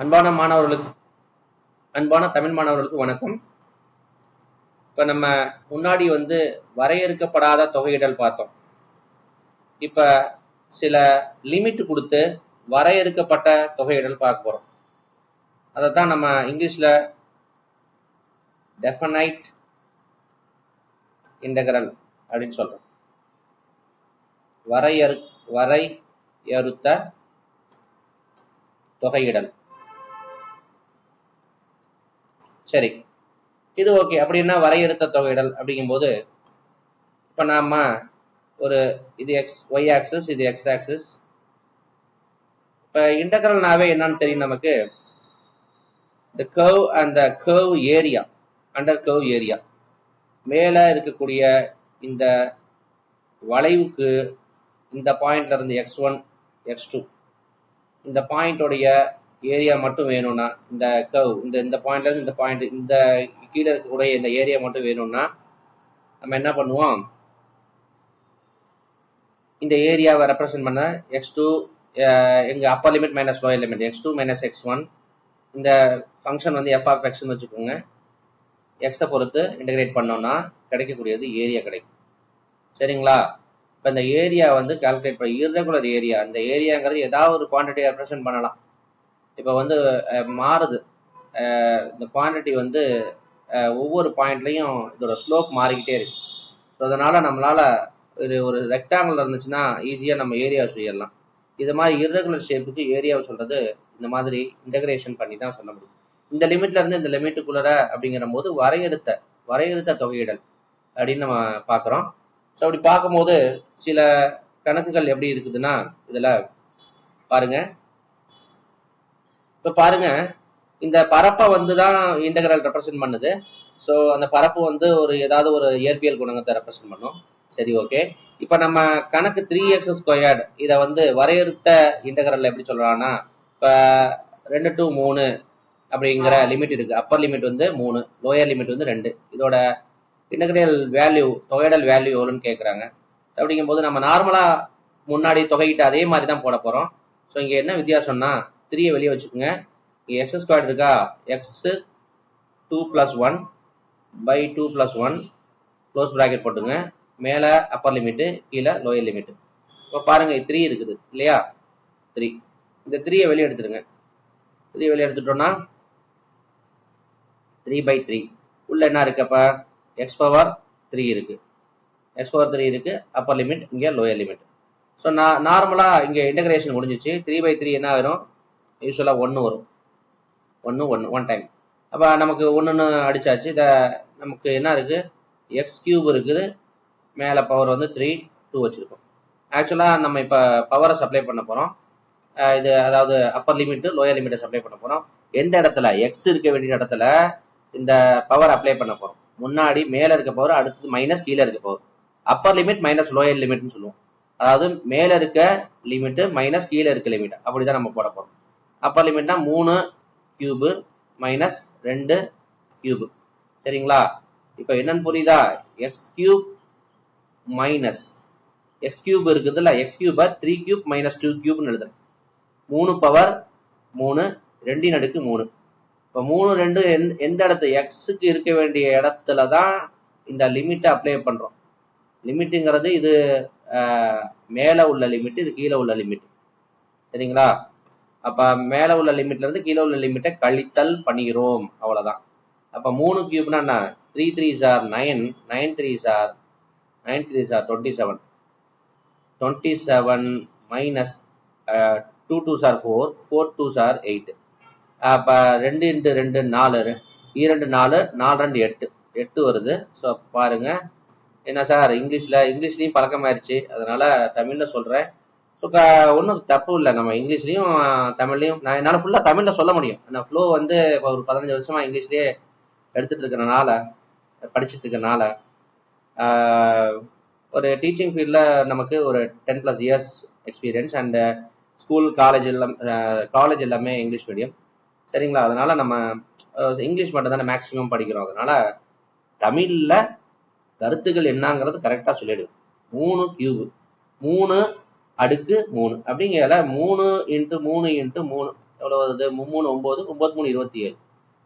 அன்பான மாணவர்களுக்கு அன்பான தமிழ் மாணவர்களுக்கு வணக்கம். இப்போ நம்ம முன்னாடி வந்து வரையறுக்கப்படாத தொகையிடல் பார்த்தோம். இப்போ சில லிமிட் கொடுத்து வரையறுக்கப்பட்ட தொகையிடல் பார்க்க போகிறோம் அதை தான் நம்ம இங்கிலீஷில் டெஃபனைட் இன்டகரல் அப்படின்னு சொல்கிறோம் வரையறு வரையறுத்த தொகையிடல். சரி. இது ஓகே அப்படின்னா வரையறுத்த தொகையிடல் அப்படிங்கும்போது இப்போ நாம ஒரு இது எக்ஸ் ஒய் ஆக்சிஸ் இது எக்ஸ் ஆக்சிஸ் இப்போ இன்டகரல்னாவே என்னன்னு தெரியும் நமக்கு? இந்த curve and the area under under area area. மேலே இருக்கக்கூடிய இந்த வளைவுக்கு இந்த பாயிண்ட்ல இருந்து எக்ஸ் ஒன் எக்ஸ் டூ இந்த பாயிண்டோடைய ஏரியா மட்டும் வேணும்னா இந்த கவ் இந்த இந்த பாயிண்ட்லேருந்து இந்த பாயிண்ட் இந்த கீழே இருக்கக்கூடிய இந்த ஏரியா மட்டும் வேணும்னா நம்ம என்ன பண்ணுவோம்? இந்த ஏரியாவை ரெப்ரசன்ட் பண்ண எக்ஸ் டூ எங்கள் upper limit minus lower limit X two minus X one இந்த ஃபங்க்ஷன் வந்து எஃப் ஆஃப் எக்ஸ்னு வச்சுக்கோங்க. எக்ஸை பொறுத்து இன்டகிரேட் பண்ணோம்னா கிடைக்கக்கூடியது ஏரியா கிடைக்கும். சரிங்களா? இப்போ இந்த ஏரியா வந்து கால்குலேட் பண்ண irregular ஏரியா இந்த ஏரியாங்கிறது ஏதாவது ஒரு குவான்டிட்டியை ரெப்ரசென்ட் பண்ணலாம். இப்போ வந்து மாறுது. இந்த குவான்டிட்டி வந்து ஒவ்வொரு பாயிண்ட்லையும் இதோட ஸ்லோப் மாறிக்கிட்டே இருக்கு. ஸோ அதனால் நம்மளால ஒரு ஒரு ரெக்டாங்கிள் இருந்துச்சுன்னா ஈஸியாக நம்ம ஏரியா சொல்லிடலாம் இது மாதிரி irregular ஷேப்புக்கு ஏரியாவை சொல்கிறது இந்த மாதிரி இன்டகிரேஷன் பண்ணி தான் சொல்ல முடியும். இந்த லிமிட்லேருந்து இந்த லிமிட்டுக்குள்ளர அப்படிங்கிற போது வரையறுத்த வரையறுத்த தொகையிடல் அப்படின்னு நம்ம பார்க்குறோம். ஸோ அப்படி பார்க்கும்போது சில கணக்குகள் எப்படி இருக்குதுன்னா இதில் பாருங்க. இப்ப பாருங்க இந்த பரப்பை வந்து தான் இன்டகிரல் ரெப்ரசென்ட் பண்ணுது. ஸோ அந்த பரப்பு வந்து ஒரு ஏதாவது ஒரு இயற்பியல் குணகத்தை ரெப்ரசென்ட் பண்ணும். சரி ஓகே இப்போ நம்ம கணக்கு த்ரீ எக்ஸ் ஸ்கொயர்டு இதை வந்து வரையறுத்த இன்டகிரல் எப்படி சொல்றான்னா இப்போ ரெண்டு டு மூணு அப்படிங்கிற லிமிட் இருக்கு. அப்பர் லிமிட் வந்து மூணு லோயர் லிமிட் வந்து ரெண்டு. இதோட இன்டகிரல் வேல்யூ தொகையிடல் வேல்யூ எவ்வளோன்னு கேட்குறாங்க அப்படிங்கும்போது நம்ம நார்மலா முன்னாடி தொகையிட்டு அதே மாதிரி தான் போட போறோம். ஸோ இங்க என்ன வித்தியாசம்னா த்ரீயை வெளியே வச்சுக்கோங்க. இங்கே எக்ஸ் ஸ்கொயர் இருக்கா? X two plus one by two plus one close bracket போட்டுங்க மேலே அப்பர் லிமிட்டு கீழே லோயர் லிமிட்டு இப்போ பாருங்கள் த்ரீ இருக்குது இல்லையா? த்ரீ இந்த த்ரீயை வெளியே எடுத்துடுங்க. த்ரீ வெளியே எடுத்துட்டோன்னா த்ரீ பை த்ரீ உள்ளே என்ன இருக்கு அப்போ? எக்ஸ் பவர் த்ரீ இருக்குது எக்ஸ் பவர் த்ரீ இருக்குது அப்பர் லிமிட் இங்கே லோயர் லிமிட் ஸோ நான் நார்மலாக இங்கே இன்டகிரேஷன் முடிஞ்சிச்சு. த்ரீ பை த்ரீ என்ன வரும் யூஸ்வலாக ஒன்று வரும். ஒன்று ஒன்று ஒன் டைம் அப்போ நமக்கு ஒன்றுன்னு அடிச்சாச்சு. இதை நமக்கு என்ன இருக்குது எக்ஸ் கியூப் இருக்குது. மேலே பவர் வந்து த்ரீ டூ வச்சுருக்கோம். ஆக்சுவலாக நம்ம இப்போ பவரை சப்ளை பண்ண போகிறோம் இது அதாவது அப்பர் லிமிட் லோயர் லிமிட்டை சப்ளை பண்ண போகிறோம் எந்த இடத்துல? எக்ஸ் இருக்க வேண்டிய இடத்துல இந்த பவர் அப்ளை பண்ண போகிறோம் முன்னாடி மேலே இருக்க பவர் அடுத்தது மைனஸ் கீழே இருக்க power upper limit minus lower லிமிட்னு சொல்லுவோம். அதாவது மேலே இருக்க லிமிட்டு மைனஸ் கீழே இருக்க லிமிட் அப்படி தான் நம்ம போட போகிறோம் அப்பர் லிமிட்னா மூணு கியூபு மைனஸ் ரெண்டு கியூபு சரிங்களா? இப்போ என்னன்னு புரியுதா? X cube minus X cube இருக்குதுல்ல எக்ஸ் கியூபை த்ரீ கியூப் மைனஸ் டூ கியூப்னு எழுதுறேன். மூணு பவர் மூணு ரெண்டின் அடுக்கு மூணு. இப்போ மூணு ரெண்டு எந்த- எந்த இடத்து? எக்ஸுக்கு இருக்க வேண்டிய இடத்துல தான் இந்த லிமிட்டை அப்ளை பண்ணுறோம் லிமிட்டுங்கிறது இது மேலே உள்ள லிமிட் இது கீழே உள்ள லிமிட் சரிங்களா? அப்போ மேலே உள்ள லிமிட்ல இருந்து கீழே உள்ள லிமிட்டை கழித்தல் பண்ணுகிறோம் அவ்வளோதான் அப்போ மூணு கியூப்னா என்ன? Three three sir nine nine three sir nine three sir twenty seven twenty seven minus two two sir four four two sir eight அப்போ ரெண்டு இன்ட்டு ரெண்டு நாலு. இரண்டு நாலு நாலு ரெண்டு எட்டு. எட்டு வருது. ஸோ பாருங்க. என்ன சார்? இங்கிலீஷில் இங்கிலீஷ்லேயும் பழக்கமாயிருச்சு. அதனால தமிழில் சொல்கிறேன் ஸோ ஒன்றும் தப்பு இல்லை. நம்ம இங்கிலீஷ்லேயும் தமிழ்லையும் நான் என்னால் ஃபுல்லாக தமிழில் சொல்ல முடியும். நான் ஃப்ளோ வந்து இப்போ ஒரு பதினஞ்சு வருஷமாக இங்கிலீஷ்லேயே எடுத்துட்டு இருக்கறனால படிச்சுட்டு இருக்கனால ஒரு டீச்சிங் ஃபீல்டில் நமக்கு ஒரு ten plus years experience and school college எல்லாம் காலேஜ் எல்லாமே இங்கிலீஷ் மீடியம் சரிங்களா? அதனால நம்ம இங்கிலீஷ் மட்டும் தானே மேக்ஸிமம் படிக்கிறோம். அதனால தமிழில் கருத்துக்கள் என்னங்கிறது கரெக்டாக சொல்லிவிடுவோம் மூணு கியூபு மூணு அடுக்கு மூணு. அப்படிங்கிறத மூணு இன்ட்டு மூணு இன்ட்டு மூணு. எவ்வளோ வருது? மூணு ஒம்பது ஒம்பது மூணு இருபத்தி ஏழு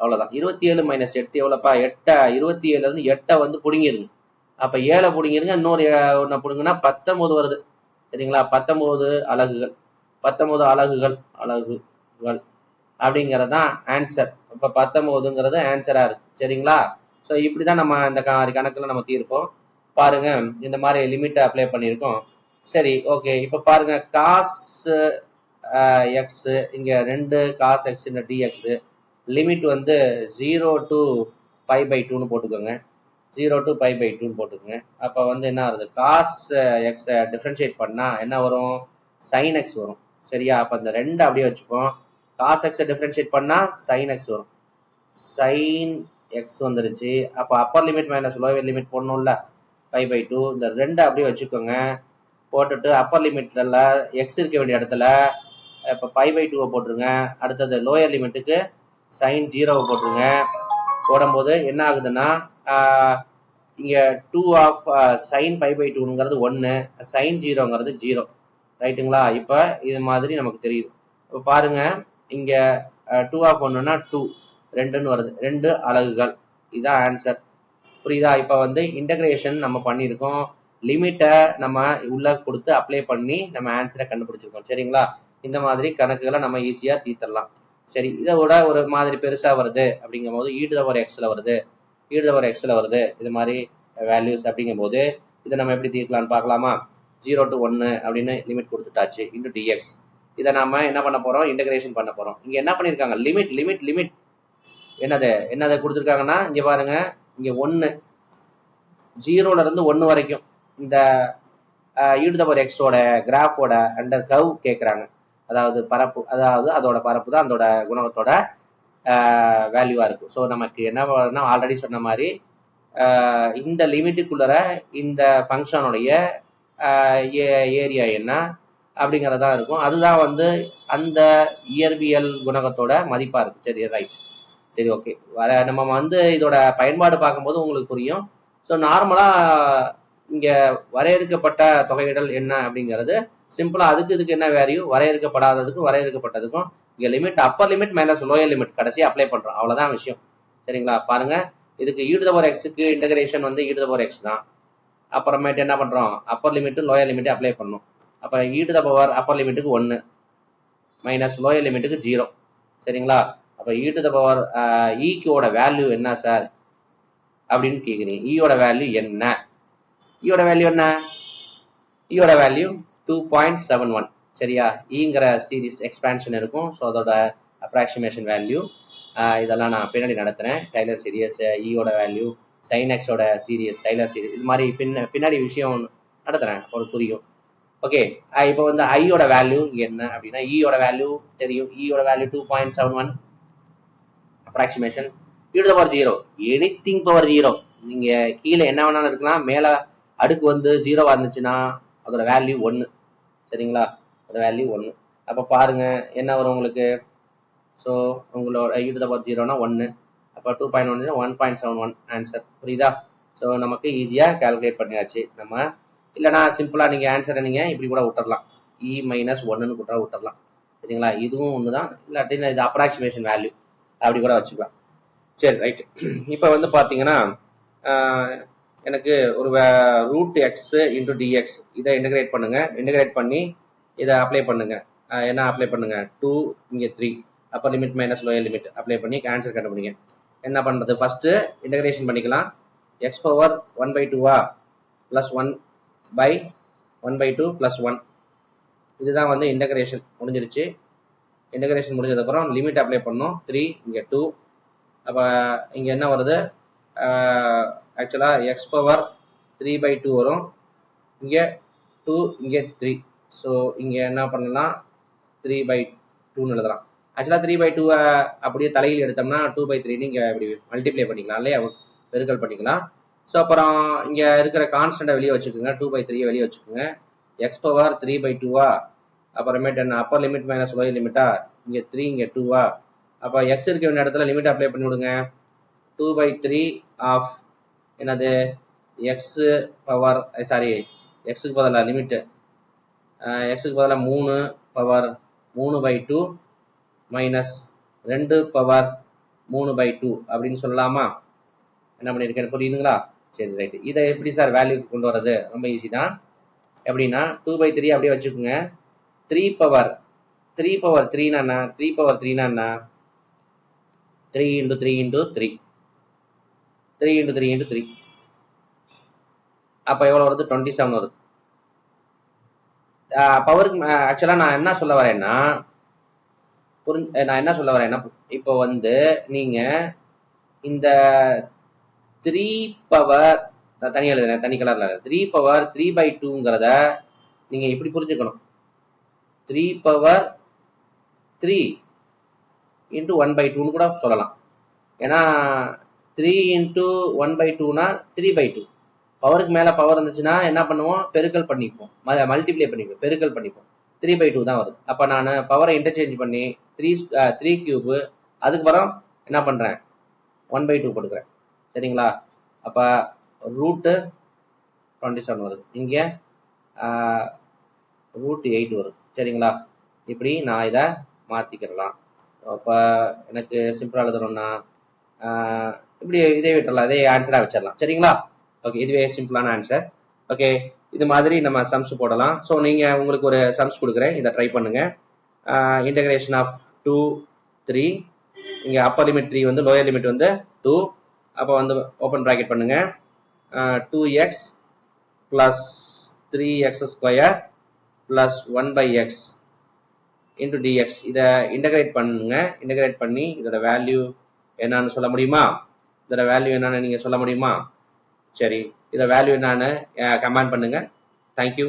அவ்வளோதான் இருபத்தி ஏழு மைனஸ் எட்டு எவ்வளோப்பா எட்டை? இருபத்தி ஏழுல இருந்து எட்டை வந்து பிடுங்கிருங்க. அப்போ ஏழை பிடுங்கிருங்க இன்னொரு ஒன்று பிடுங்கன்னா பத்தொம்போது வருது. சரிங்களா? பத்தொம்போது அலகுகள். பத்தொம்போது அலகுகள் அலகுகள். அப்படிங்கிறது தான் ஆன்சர் இப்போ பத்தொம்போதுங்கிறது ஆன்சராக இருக்கு. சரிங்களா? ஸோ இப்படி தான் நம்ம இந்த கணக்கில் நம்ம தீர்ப்போம். பாருங்க இந்த மாதிரி லிமிட்டை அப்ளை பண்ணியிருக்கோம். சரி ஓகே இப்போ பாருங்க காஸ் எக்ஸ் இங்க ரெண்டு காஸ் எக்ஸ் இந்த டிஎக்ஸ் லிமிட் வந்து ஜீரோ டு ஃபைவ் பை டூன்னு போட்டுக்கோங்க. ஜீரோ டு ஃபைவ் பை டூன்னு போட்டுக்கோங்க. அப்போ வந்து என்ன ஆகுது? காஸ் எக்ஸை டிஃப்ரென்ஷியேட் பண்ணால் என்ன வரும்? சைன் எக்ஸ் வரும். சரியா? அப்போ இந்த ரெண்டு அப்படியே வச்சுப்போம். காஸ் எக்ஸை டிஃப்ரென்ஷியேட் பண்ணால் சைன் எக்ஸ் வரும். சைன் எக்ஸ் வந்துருச்சு. அப்போ upper limit minus lower limit போடணும்ல. Five by two இந்த ரெண்டு அப்படியே வச்சுக்கோங்க. போட்டுட்டு அப்பர் லிமிட்ல எக்ஸ் இருக்க வேண்டிய இடத்துல இப்போ ஃபைவ் பை டூவை போட்டுருங்க. அடுத்தது லோயர் லிமிட்டுக்கு சைன் ஜீரோவை போட்டுருங்க. போடும்போது என்ன ஆகுதுன்னா இங்கே two of sine five by டூங்கிறது ஒன்று சைன் ஜீரோங்கிறது ஜீரோ ரைட்டுங்களா இப்போ இது மாதிரி நமக்கு தெரியுது. இப்போ பாருங்க இங்கே டூ ஆஃப் ஒன்றுனா டூ ரெண்டுன்னு வருது. ரெண்டு அலகுகள். இதுதான் ஆன்சர் புரியுதா? இப்போ வந்து இன்டகிரேஷன் நம்ம பண்ணியிருக்கோம். லிமிட்டை நம்ம உள்ள கொடுத்து அப்ளை பண்ணி நம்ம ஆன்சரை கண்டுபிடிச்சிருக்கோம். சரிங்களா? இந்த மாதிரி கணக்குகளை நம்ம ஈஸியாக தீர்த்தரலாம். சரி இதை விட ஒரு மாதிரி பெருசாக வருது அப்படிங்கும் போது ஈடுதவர் e எக்ஸில் வருது. E ஈடுதவர் எக்ஸில் வருது. இது மாதிரி வேல்யூஸ் அப்படிங்கும் போது இதை நம்ம எப்படி தீர்க்கலாம்னு பார்க்கலாமா? ஜீரோ டு ஒன்று அப்படின்னு லிமிட் கொடுத்துட்டாச்சு இன்டு டிஎக்ஸ் இதை நாம என்ன பண்ண போறோம்? இன்டகிரேஷன் பண்ண போறோம். இங்க என்ன பண்ணிருக்காங்க? லிமிட் லிமிட் லிமிட் என்னது? என்னதை கொடுத்துருக்காங்கன்னா இங்க பாருங்க. இங்க ஒன்று ஜீரோல இருந்து ஒன்று வரைக்கும். இந்த ஈடுதவர் எக்ஸோட கிராஃபோட அண்டர் கவ் கேட்குறாங்க அதாவது பரப்பு அதாவது அதோட பரப்பு தான் அதோட குணகத்தோட வேல்யூவாக இருக்கும். ஸோ நமக்கு என்ன பண்ணா ஆல்ரெடி சொன்ன மாதிரி இந்த லிமிட்டுக்குள்ளர இந்த ஃபங்க்ஷனுடைய ஏரியா என்ன அப்படிங்கிறதா இருக்கும். அதுதான் வந்து அந்த இயற்பியல் குணகத்தோட மதிப்பாக இருக்கும். சரி ரைட் சரி ஓகே வர நம்ம வந்து இதோட பயன்பாடு பார்க்கும்போது உங்களுக்கு புரியும். ஸோ நார்மலாக இங்க வரையறுக்கப்பட்ட தொகையிடல் என்ன அப்படிங்கிறது சிம்பிளா அதுக்கு இதுக்கு என்ன வேல்யூ வரையறுக்கப்படாததுக்கும் வரையறுக்கப்பட்டதுக்கும் இங்க limit upper limit minus lower limit கடைசி அப்ளை பண்றோம். அவ்வளவுதான் விஷயம். சரிங்களா? பாருங்க. இதுக்கு ஈடுதவர் எக்ஸுக்கு இன்டகிரேஷன் வந்து e ஈடுதவர் எக்ஸ் தான். அப்புறமேட்டு என்ன பண்றோம்? Upper limit lower limit apply பண்ணணும் அப்ப ஈடு த பவர் அப்பர் லிமிட்டுக்கு ஒன்று மைனஸ் லோயர் லிமிட்டுக்கு ஜீரோ சரிங்களா? அப்ப ஈடு த பவர் ஈக்கோட வேல்யூ என்ன சார் அப்படின்னு கேட்குறீங்க ஈயோட e வேல்யூ என்ன? இயோட வேல்யூ என்ன? இயோட value two point seven one சரியா? ஈங்கிற சீரீஸ் எக்ஸ்பேன்ஷன் இருக்கும். ஸோ அதோட அப்ராக்சிமேஷன் வேல்யூ இதெல்லாம் நான் பின்னாடி நடத்துறேன். டைலர் சீரியஸ் ஈயோட வேல்யூ சைனெக்ஸோட சீரியஸ் டைலர் சீரியஸ் இது மாதிரி பின்ன பின்னாடி விஷயம் நடத்துகிறேன் ஒரு புரியும். ஓகே இப்போ வந்து ஐயோட வேல்யூ என்ன அப்படின்னா e ஈயோட வேல்யூ தெரியும். ஈயோட value two point seven one approximation e to power zero anything power zero நீங்கள் கீழே என்ன வேணாலும் இருக்கலாம். மேலே அடுக்கு வந்து ஜீரோவா இருந்துச்சுன்னா அதோட வேல்யூ ஒன்று சரிங்களா? அதோட வேல்யூ ஒன்று அப்போ பாருங்க என்ன வரும் உங்களுக்கு? ஸோ உங்களோட ஈடு பவர் ஜீரோனா ஒன்று அப்போ two point one one point seven one answer புரியுதா? ஸோ நமக்கு ஈஸியாக கால்குலேட் பண்ணியாச்சு. நம்ம இல்லைனா சிம்பிளாக நீங்கள் ஆன்சரை நீங்கள் இப்படி கூட விட்டுறலாம். இ மைனஸ் ஒன்றுன்னு கூட விட்டுறலாம். சரிங்களா? இதுவும் ஒன்று தான் இல்லாட்டி இது அப்ராக்சிமேஷன் வேல்யூ அப்படி கூட வச்சுக்கலாம். சரி ரைட் இப்போ வந்து பார்த்தீங்கன்னா எனக்கு ஒரு ரூட் எக்ஸ் இன்டூ டிஎக்ஸ் இதை இன்டகிரேட் பண்ணுங்க. இன்டகிரேட் பண்ணி இதை அப்ளை பண்ணுங்க. என்ன அப்ளை பண்ணுங்க? டூ இங்கே three upper limit minus lower limit apply பண்ணி ஆன்சர் கண்டுபிடிங்க என்ன பண்ணுறது ஃபர்ஸ்ட் இன்டகிரேஷன் பண்ணிக்கலாம். எக்ஸ் பவர் ஒன் பை டூவா plus one by one by two plus one இதுதான் வந்து இன்டகிரேஷன் முடிஞ்சிருச்சு. இன்டகிரேஷன் முடிஞ்சதுக்கப்புறம் லிமிட் அப்ளை பண்ணோம். த்ரீ இங்கே டூ அப்போ இங்கே என்ன வருது? Actually X power three by two வரும். இங்கே டூ இங்கே த்ரீ ஸோ இங்கே என்ன பண்ணலாம்? த்ரீ பை டூன்னு எழுதலாம். ஆக்சுவலாக த்ரீ பை டூவை அப்படியே தலையில் எடுத்தோம்னா டூ பை த்ரீன்னு இங்கே இப்படி மல்டிப்ளை பண்ணிக்கலாம் இல்லையா? பெருக்கல் பண்ணிக்கலாம். ஸோ அப்புறம் இங்கே இருக்கிற கான்ஸ்டண்ட்டை வெளியே வச்சுக்கோங்க. டூ பை த்ரீயை வெளியே வச்சுக்கோங்க. எக்ஸ் பவர் த்ரீ பை டூவா அப்புறமேட்டு என்ன? அப்பர் லிமிட் மைனஸ் லோயர் லிமிட்டா இங்கே த்ரீ இங்கே டூவா அப்போ எக்ஸ் இருக்க வேண்டிய இடத்துல லிமிட் அப்ளை பண்ணி விடுங்க. டூ பை த்ரீ ஆஃப் என்னது எக்ஸு பவர் சாரி eh, எக்ஸுக்கு பதிலாக லிமிட்டு எக்ஸுக்கு eh, பதிலாக மூணு பவர் மூணு பை டூ மைனஸ் ரெண்டு பவர் மூணு பை டூ அப்படின்னு சொல்லலாமா? என்ன பண்ணியிருக்கேன்? புரியுதுங்களா? சரி ரைட்டு இதை எப்படி சார் வேல்யூ கொண்டு வர்றது? ரொம்ப ஈஸி தான். எப்படின்னா டூ பை த்ரீ அப்படியே வச்சுக்கோங்க. த்ரீ பவர் த்ரீ பவர் த்ரீனா என்ன? த்ரீ பவர் த்ரீனா என்ன? Three into three into three three into three into three அப்போ எவ்வளோ வருது? டுவெண்ட்டி செவன் வருது பவருக்கு ஆக்சுவலாக நான் என்ன சொல்ல வரேன்னா புரிஞ்சு நான் என்ன சொல்ல வரேன்னா இப்போ வந்து நீங்கள் இந்த த்ரீ பவர் நான் தனி எழுதுனேன் தனி கலரில் த்ரீ பவர் த்ரீ பை டூங்கிறத நீங்கள் எப்படி புரிஞ்சுக்கணும்? Three power three into one by டூன்னு கூட சொல்லலாம். ஏன்னா த்ரீ இன்ட்டு ஒன் பை டூனா த்ரீ பை டூ பவருக்கு மேலே பவர் இருந்துச்சுன்னா என்ன பண்ணுவோம்? பெருக்கல் பண்ணிப்போம். மல்டிப்ளை பண்ணிப்போம். பெருக்கல் பண்ணிப்போம். த்ரீ பை டூ தான் வருது. அப்போ நான் பவரை இன்டர்சேஞ்ச் பண்ணி த்ரீ த்ரீ கியூபு அதுக்கப்புறம் என்ன பண்ணுறேன் ஒன் பை டூ கொடுக்குறேன். சரிங்களா? அப்போ ரூட்டு டுவெண்ட்டி செவன் வருது. இங்கே ரூட் எயிட் வருது. சரிங்களா? இப்படி நான் இதை மாற்றிக்கிறலாம் அப்போ எனக்கு சிம்பிளாக எழுதணும்னா இப்படி இதே விட்டுடலாம் இதே ஆன்சராக வச்சிடலாம். சரிங்களா? ஓகே இதுவே சிம்பிளான ஆன்சர் ஓகே இது மாதிரி நம்ம சம்ஸ் போடலாம். ஸோ நீங்கள் உங்களுக்கு ஒரு சம்ஸ் கொடுக்குறேன். இதை ட்ரை பண்ணுங்க. இன்டகிரேஷன் ஆஃப் டூ த்ரீ இங்கே அப்பர் லிமிட் த்ரீ வந்து லோயர் லிமிட் வந்து டூ அப்போ வந்து ஓப்பன் ப்ராக்கெட் பண்ணுங்க. Two x plus three x square plus one by x into dx இதை இன்டகிரேட் பண்ணுங்க. இன்டகிரேட் பண்ணி இதோட வேல்யூ என்னன்னு சொல்ல முடியுமா? இதோட வேல்யூ என்னன்னு நீங்கள் சொல்ல முடியுமா? சரி இதோட வேல்யூ என்னன்னு கமெண்ட் பண்ணுங்க. தேங்க்யூ